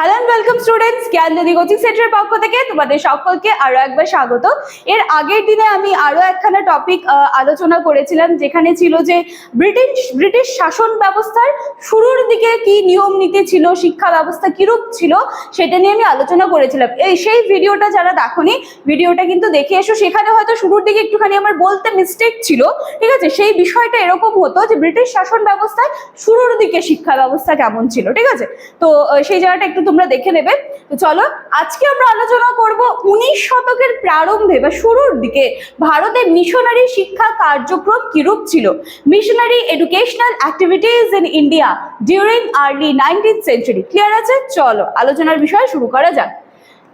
Hello and welcome students জ্ঞান নদী coaching সেন্টারের পক্ষ থেকে তোমাদের সকলকে আরও একবার স্বাগত। এর আগের দিনে আমি আরও একখানা টপিক আলোচনা করেছিলাম, যেখানে ছিল যে ব্রিটিশ ব্রিটিশ শাসন ব্যবস্থার শুরুর দিকে কি নিয়ম নীতি ছিল, শিক্ষা ব্যবস্থা কিরূপ ছিল, সেটা নিয়ে আমি আলোচনা করেছিলাম। এই সেই ভিডিওটা যারা দেখোনি, ভিডিওটা কিন্তু দেখে এসো। সেখানে হয়তো শুরুর দিকে একটুখানি আমার বলতে মিস্টেক ছিল, ঠিক আছে? সেই বিষয়টা এরকম হতো যে ব্রিটিশ শাসন ব্যবস্থায় শুরুর দিকে শিক্ষা ব্যবস্থা কেমন ছিল, ঠিক আছে? তো সেই জায়গাটা একটু তোমরা দেখে নেবে। তো চলো, আজকে আমরা আলোচনা করব উনিশ শতকের প্রারম্ভে বা শুরুর দিকে ভারতের মিশনারি শিক্ষা কার্যক্রম কিরূপ ছিল? Missionary educational activities in India during early nineteen century clear আছে? চলো, আলোচনার বিষয় শুরু করা যাক।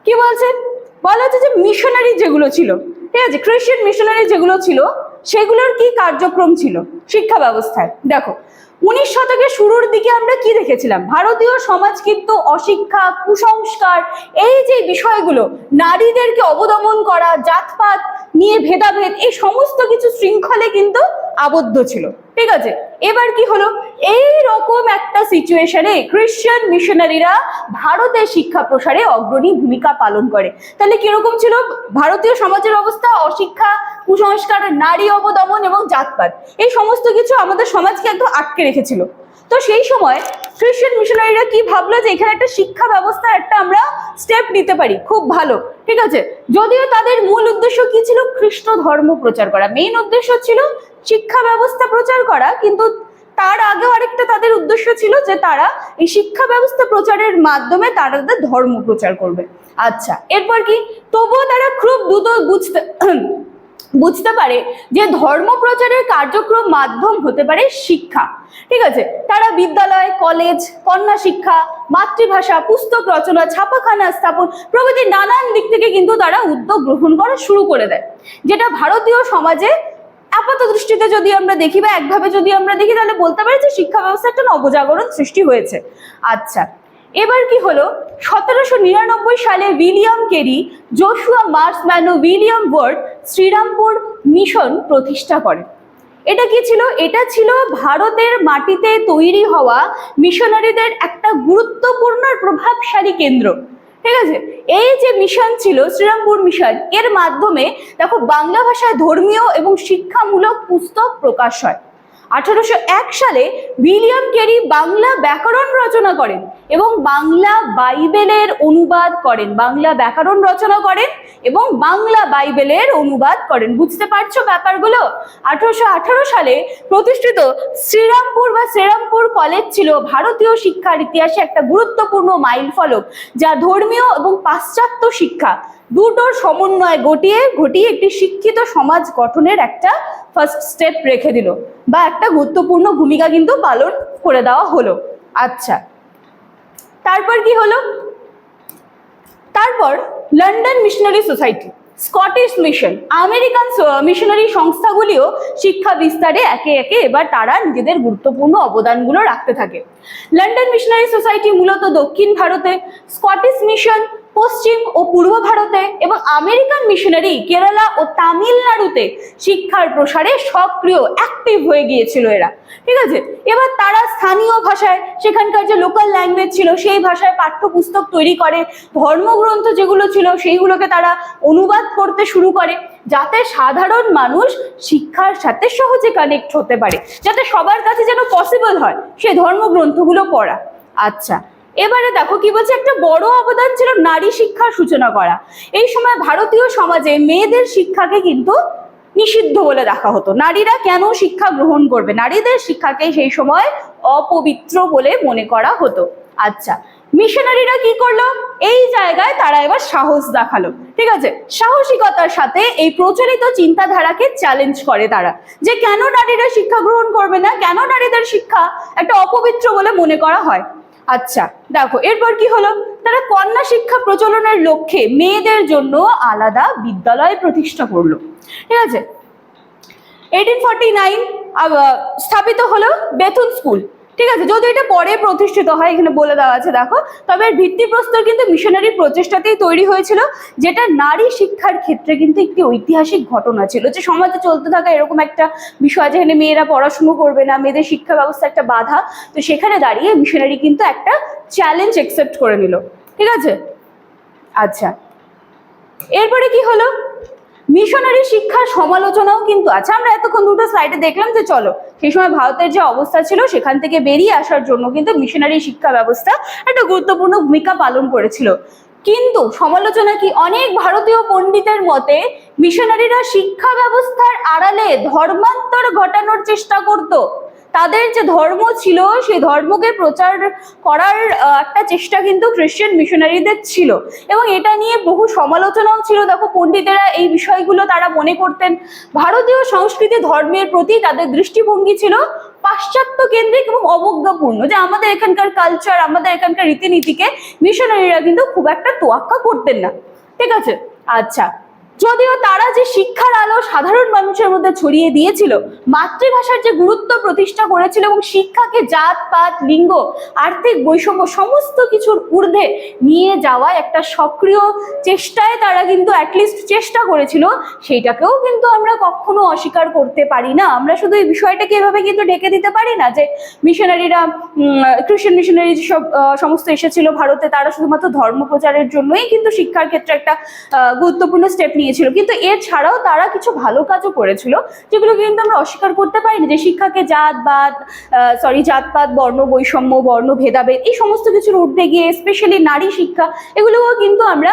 কি বলছেন বলা হচ্ছে যে মিশনারি যেগুলো ছিল, ঠিক আছে? খ্রিস্টান মিশনারি যেগুলো ছিল, সেগুলোর কি কার্যক্রম ছিল? শিক্ষা ব্যবস্থায়। দেখো উনিশ শতকের শুরুর দিকে আমরা কি দেখেছিলাম? ভারতীয় সমাজ কিন্তু অশিক্ষা, কুসংস্কার, এই যে বিষয়গুলো, নারীদেরকে অবদমন করা, জাতপাত নিয়ে ভেদাভেদ, এই সমস্ত কিছু শৃঙ্খলে কিন্তু আবদ্ধ ছিল। ঠিক আছে? এবার কি হলো? এই রকম একটা সিচুয়েশনে খ্রিশ্চান মিশনারিরা ভারতের শিক্ষা প্রসারে অগ্রণী ভূমিকা পালন করে। তাহলে কীরকম ছিল ভারতীয় সমাজের অবস্থা? অশিক্ষা, কুসংস্কার, নারী অবদমন এবং জাতপাত। এই সমস্ত কিছু আমাদের সমাজকে একদম আটকে রেখেছিল। তো সেই সময় খ্রিশ্চান মিশনারিরা কি ভাবলো যে এখানে একটা শিক্ষা ব্যবস্থা একটা আমরা স্টেপ নিতে পারি? খুব ভালো। ঠিক আছে? যদিও তাদের মূল উদ্দেশ্য কি ছিল? খ্রিস্ট ধর্ম প্রচার করা। মেইন উদ্দেশ্য ছিল শিক্ষা ব্যবস্থা প্রচার করা, কিন্তু তার আগেও আরেকটা তাদের উদ্দেশ্য ছিল যে তারা এই শিক্ষা ব্যবস্থা প্রচারের মাধ্যমে তারা তাদের ধর্ম প্রচার করবে। আচ্ছা এরপর কি? তবুও তারা খুব দ্রুত বুঝতে বুঝতে পারে যে ধর্ম প্রচারের কার্যক্রম মাধ্যম হতে পারে শিক্ষা। ঠিক আছে? তারা বিদ্যালয়, কলেজ, কন্যা শিক্ষা, মাতৃভাষা, পুস্তক রচনা, ছাপাখানা স্থাপন প্রভৃতি নানান দিক থেকে কিন্তু তারা উদ্যোগ গ্রহণ করা শুরু করে দেয়। যেটা ভারতীয় সমাজে আপাত দৃষ্টিতে যদি আমরা দেখি বা একভাবে যদি আমরা দেখি, তাহলে বলতে পারি যে শিক্ষা ব্যবস্থা একটা নবজাগরণ সৃষ্টি হয়েছে। আচ্ছা এবার কি হলো? সতেরোশো নিরানব্বই সালে উইলিয়াম কেরি জোশুয়া মার্সম্যান ও উইলিয়াম ওয়ার্ড শ্রীরামপুর মিশন প্রতিষ্ঠা করেন। এটা কি ছিল? এটা ছিল ভারতের মাটিতে তৈরি হওয়া মিশনারিদের একটা গুরুত্বপূর্ণ প্রভাবশালী কেন্দ্র। ঠিক আছে? এই যে মিশন ছিল, শ্রীরামপুর মিশন এর মাধ্যমে দেখো বাংলা ভাষায় ধর্মীয় এবং শিক্ষামূলক পুস্তক প্রকাশ হয়। আঠারোশো এক সালে উইলিয়াম কেরি বাংলা ব্যাকরণ রচনা করেন এবং বাংলা বাইবেলের অনুবাদ করেন। বাংলা ব্যাকরণ রচনা করেন এবং বাংলা বাইবেলের অনুবাদ করেন। বুঝতে পারছ ব্যাপারগুলো? আঠারোশো আঠারো সালে প্রতিষ্ঠিত শ্রীরামপুর বা শ্রীরামপুর কলেজ ছিল ভারতীয় শিক্ষার ইতিহাসে একটা গুরুত্বপূর্ণ মাইল ফলক যা ধর্মীয় এবং পাশ্চাত্য শিক্ষা। দুটোর সমন্বয় ঘটিয়ে ঘটিয়ে একটি শিক্ষিত সমাজ গঠনের একটা ফার্স্ট স্টেপ রেখে দিল বা একটা গুরুত্বপূর্ণ ভূমিকা কিন্তু পালন করে দেওয়া হলো। আচ্ছা তারপর কি হলো? তারপর London missionary society Scottish mission American missionary সংস্থাগুলিও শিক্ষা বিস্তারে একে একে এবার তারা নিজেদের গুরুত্বপূর্ণ অবদানগুলো রাখতে থাকে। লন্ডন মিশনারি সোসাইটি মূলত দক্ষিণ ভারতে স্কটিশ মিশন পশ্চিম ও পূর্ব ভারতে এবং আমেরিকান মিশনারি কেরালা ও তামিলনাড়ুতে শিক্ষার প্রসারে সক্রিয় অ্যাক্টিভ হয়ে গিয়েছিল এরা। ঠিক আছে? এবার তারা স্থানীয় ভাষায়, সেখানকার যে লোকাল ল্যাঙ্গুয়েজ ছিল, সেই ভাষায় পাঠ্যপুস্তক তৈরি করে, ধর্মগ্রন্থ যেগুলো ছিল, সেইগুলোকে তারা অনুবাদ করতে শুরু করে, যাতে সাধারণ মানুষ শিক্ষার সাথে সহজে কানেক্ট হতে পারে, যাতে সবার কাছে যেন পসিবল হয় সে ধর্মগ্রন্থগুলো পড়া। আচ্ছা এবারে দেখো কি বলছে, একটা বড় অবদান ছিল নারী শিক্ষার সূচনা করা। এই সময় ভারতীয় সমাজে মেয়েদের শিক্ষাকে কিন্তু নিষিদ্ধ বলে দেখা হতো। নারীরা কেন শিক্ষা গ্রহণ করবে? নারীদের শিক্ষাকে সেই সময় অপবিত্র বলে মনে করা হতো। আচ্ছা মিশনারিরা কি করল? এই জায়গায় তারা এবার সাহস দেখাল। ঠিক আছে, সাহসিকতার সাথে এই প্রচলিত চিন্তাধারাকে চ্যালেঞ্জ করে তারা। যে কেন নারীরা শিক্ষা গ্রহণ করবে না? কেন নারীদের শিক্ষা একটা অপবিত্র বলে মনে করা হয়? আচ্ছা দেখো, এরপর কি হলো? তারা কন্যা শিক্ষা প্রচলনের লক্ষ্যে মেয়েদের জন্য আলাদা বিদ্যালয় প্রতিষ্ঠা করল। ঠিক আছে? এইটিন ফর্টি নাইন স্থাপিত হলো বেথুন স্কুল। ঠিক আছে যদি এটা পরে প্রতিষ্ঠিত হয়, এখানে বলে দেওয়া আছে, দেখো। তবে এর ভিত্তিপ্রস্তর কিন্তু মিশনারি প্রচেষ্টাতেই তৈরি হয়েছিল, যেটা নারী শিক্ষার ক্ষেত্রে কিন্তু একটি ঐতিহাসিক ঘটনা ছিল, যে সমাজে চলতে থাকা এরকম একটা বিষয়, যেখানে মেয়েরা পড়াশুনো করবে না, মেয়েদের শিক্ষা ব্যবস্থা একটা বাধা, তো সেখানে দাঁড়িয়ে মিশনারি কিন্তু একটা চ্যালেঞ্জ একসেপ্ট করে নিল, ঠিক আছে? আচ্ছা। এরপরে কি হলো? মিশনারি শিক্ষার সমালোচনাও কিন্তু আছে। আমরা এতক্ষণ দুটো স্লাইডে দেখলাম যে চলো, সেই সময় ভারতের যে অবস্থা ছিল, সেখান থেকে বেরিয়ে আসার জন্য কিন্তু মিশনারি শিক্ষা ব্যবস্থা একটা গুরুত্বপূর্ণ ভূমিকা পালন করেছিল। কিন্তু সমালোচনা কি অনেক ভারতীয় পণ্ডিতের মতে, মিশনারিরা শিক্ষা ব্যবস্থার আড়ালে ধর্মান্তর ঘটানোর চেষ্টা করত। তাদের যে ধর্ম ছিল, সেই ধর্মকে প্রচার করার একটা চেষ্টা কিন্তু খ্রিস্টান মিশনারিদের ছিল। এবং এটা নিয়ে বহু সমালোচনাও ছিল। দেখো, পণ্ডিতেরা এই বিষয়গুলো তারা মনে করতেন, ভারতীয় সংস্কৃতি ধর্মের প্রতি তাদের দৃষ্টিভঙ্গি ছিল পাশ্চাত্য কেন্দ্রিক এবং অবজ্ঞাপূর্ণ। যে আমাদের এখানকার কালচার আমাদের এখানকার রীতিনীতিকে মিশনারিরা কিন্তু খুব একটা তোয়াক্কা করতেন না। ঠিক আছে? আচ্ছা। যদিও তারা যে শিক্ষার আলো সাধারণ মানুষের মধ্যে ছড়িয়ে দিয়েছিল, মাতৃভাষার যে গুরুত্ব প্রতিষ্ঠা করেছিল এবং শিক্ষাকে জাত, পাত, লিঙ্গ, আর্থিক বৈষম্য সমস্ত কিছুর ঊর্ধ্বে নিয়ে যাওয়া একটা সক্রিয় চেষ্টায় তারা কিন্তু অ্যাটলিস্ট চেষ্টা করেছিল, সেইটাকেও কিন্তু আমরা কখনো অস্বীকার করতে পারি না। আমরা শুধু এই বিষয়টাকে এভাবে কিন্তু ঢেকে দিতে পারি না যে মিশনারিরা খ্রিস্টান মিশনারি যেসব সমস্ত এসেছিল ভারতে, তারা শুধুমাত্র ধর্ম প্রচারের জন্যই কিন্তু শিক্ষার ক্ষেত্রে একটা গুরুত্বপূর্ণ স্টেপ নিয়েছিল। কিন্তু এছাড়াও তারা কিছু ভালো কাজও করেছিল, যেগুলো কিন্তু আমরা অস্বীকার করতে পারি না, যে শিক্ষাকে জাতবাদ সরি জাতপাত, বর্ণ বৈষম্য, বর্ণ ভেদাভেদ, এই সমস্ত কিছুর ঊর্ধ্বে গিয়ে স্পেশালি নারী শিক্ষা, এগুলোও কিন্তু আমরা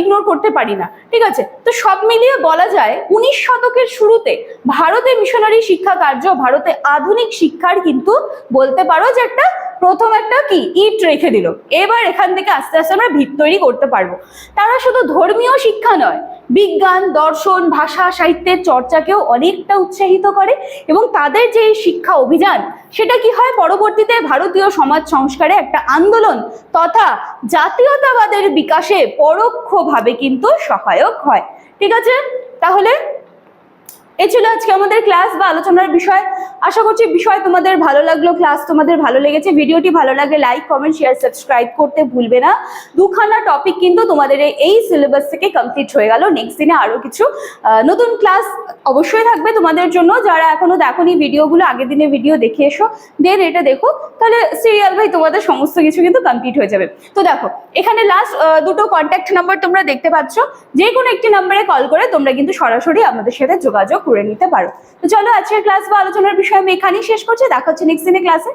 ইগনোর করতে পারি না। ঠিক আছে? তো সব মিলিয়ে বলা যায়, উনিশ শতকের শুরুতে ভারতে মিশনারি শিক্ষা কার্য, ভারতে আধুনিক শিক্ষার কিন্তু বলতে পারো যে একটা প্রথম একটা কি? ইট রেখে দিল। এবার এখান থেকে আস্তে আস্তে আমরা ভিত তৈরি করতে পারব। তারা শুধু ধর্মীয় শিক্ষা নয় বিজ্ঞান, দর্শন, ভাষা, সাহিত্যের চর্চাকেও অনেকটা উৎসাহিত করে এবং তাদের যে শিক্ষা অভিযান, সেটা কি হয় পরবর্তীতে ভারতীয় সমাজ সংস্কারে একটা আন্দোলন তথা জাতীয়তাবাদের বিকাশে পরোক্ষভাবে কিন্তু সহায়ক হয়। ঠিক আছে? তাহলে এ ছিল আজকে আমাদের ক্লাস বা আলোচনার বিষয়। আশা করছি বিষয় তোমাদের ভালো লাগল ক্লাস তোমাদের ভালো লেগেছে। ভিডিওটি ভালো লাগলে লাইক কমেন্ট শেয়ার সাবস্ক্রাইব করতে ভুলবে না। দুখানা টপিক কিন্তু তোমাদের এই- সিলেবাস থেকে কমপ্লিট হয়ে গেল। নেক্সট দিনে আরও কিছু নতুন ক্লাস অবশ্যই থাকবে তোমাদের জন্য। যারা এখনও দেখোনি ভিডিওগুলো, আগের দিনে ভিডিও দেখে এসো দেন এটা দেখো। তাহলে সিরিয়াল ভাই তোমাদের সমস্ত কিছু কিন্তু কমপ্লিট হয়ে যাবে। তো দেখো, এখানে লাস্ট দুটো কন্ট্যাক্ট নাম্বার তোমরা দেখতে পাচ্ছ। যে কোনো একটি নাম্বারে কল করে তোমরা কিন্তু সরাসরি আমাদের সাথে যোগাযোগ করে নিতে পারো। তো চলো আজকের ক্লাস বা আলোচনার বিষয় আমি এখানেই শেষ করছি। দেখা হচ্ছে নেক্সট দিনে ক্লাসে